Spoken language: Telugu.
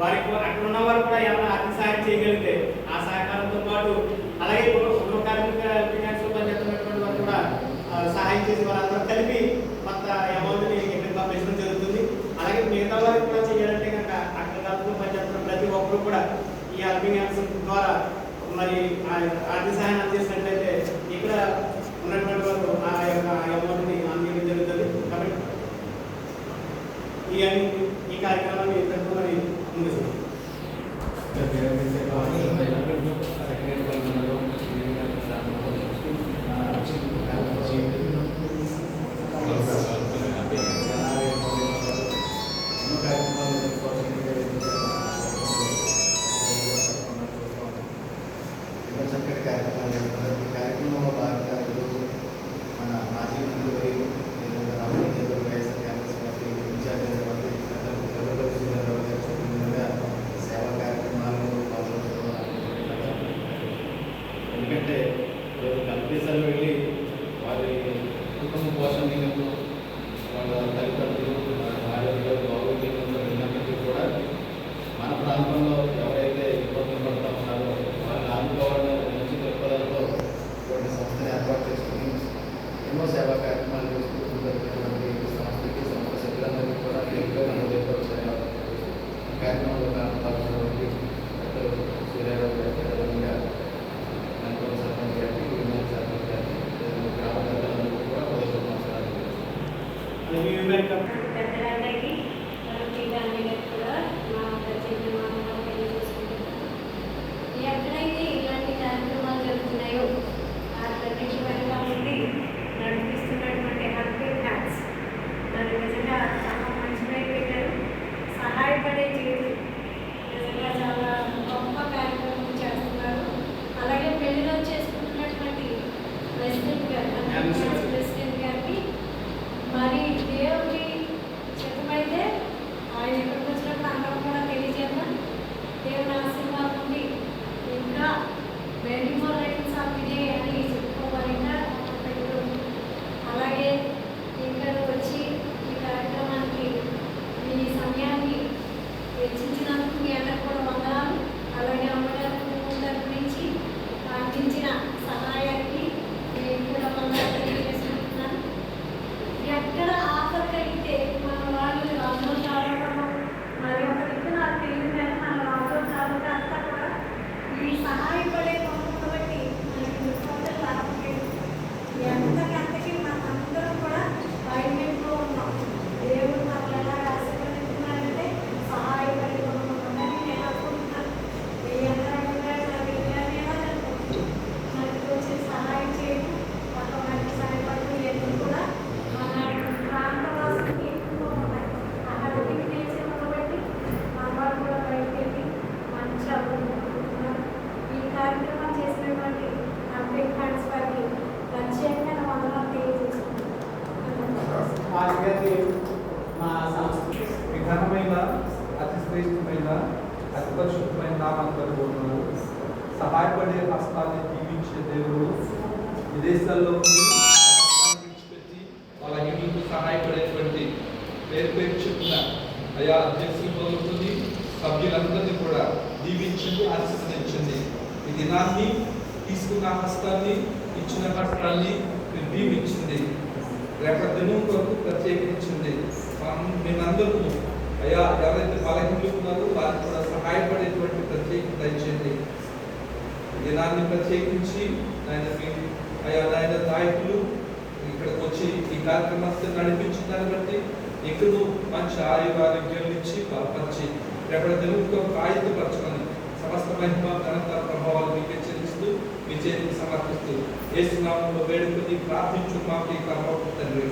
వారికి అక్కడ ఉన్న వారు కూడా ఏమైనా ఆర్థిక సహాయం చేయగలిగితే ఆ సహకారంతో పాటు అలాగే ఇప్పుడు గృహ కార్మిక పని పనిచేస్తున్నటువంటి వారు కూడా సహాయం చేసి వాళ్ళందరూ కలిపి కొంత అమౌంట్ని ఇక్కడ పంపించడం జరుగుతుంది. అలాగే మిగతా వారికి కూడా చేయాలంటే కనుక అక్కడ కాలంలో పనిచేస్తున్న ప్రతి ఒక్కరు కూడా ఈ హెల్పింగ్ హ్యాండ్స్ ద్వారా మరి ఆ ఆర్థిక సహాయం అందించినట్లయితే ఇక్కడ ఉన్నటువంటి వారు ఆ యొక్క అమౌంట్ని అందించడం జరుగుతుంది. కాబట్టి ఈ ఈ కార్యక్రమాన్ని ఇంతకు మరి Gracias. ఈరోజు వెళ్ళి వారి కుటుంబ పోషణ You make up. Very more writings అతి పరిశుద్ధమైన నామాన్ని ఉన్నారు సహాయపడే హస్తాన్ని దీవించే దేవుడు విదేశాల్లో వాళ్ళ ఇల్లుకు సహాయపడేటువంటి పేరు పేరు చెప్పిన అయా అధ్యక్షులు మొదలుకొని సభ్యులందరినీ కూడా దీవించండి ఆశీర్వదించండి ఈ దినాన్ని తీసుకున్న హస్తాన్ని ఇచ్చిన హస్తాన్ని దీవించింది రేపటి దినం కొరకు ప్రత్యేకించింది. మేమందరూ అయ్యా ఎవరైతే బలహీనలు ఉన్నారో వారికి కూడా సహాయపడేటువంటి ప్రత్యేకత దయచేయండి దినాన్ని ప్రత్యేకించి ఆయన మీ అయ్యా నాయన నాయకులు ఇక్కడికి వచ్చి ఈ కార్యక్రమాన్ని నడిపించిన దాన్ని బట్టి ఎక్కువ మంచి ఆయుర ఆరోగ్యాలు ఇచ్చి బలపరిచి రేపటి తెలుగుతో కొరకు ఆయుధపరచుకొని సమస్త మహిమ ఘనత ప్రభావాలు మీకే చెల్లిస్తూ మీ చేతికి సమర్పిస్తూ ఏ నామంలో వేడుకొని ప్రార్థించు మాకు ఈ కర్మ తండ్రి.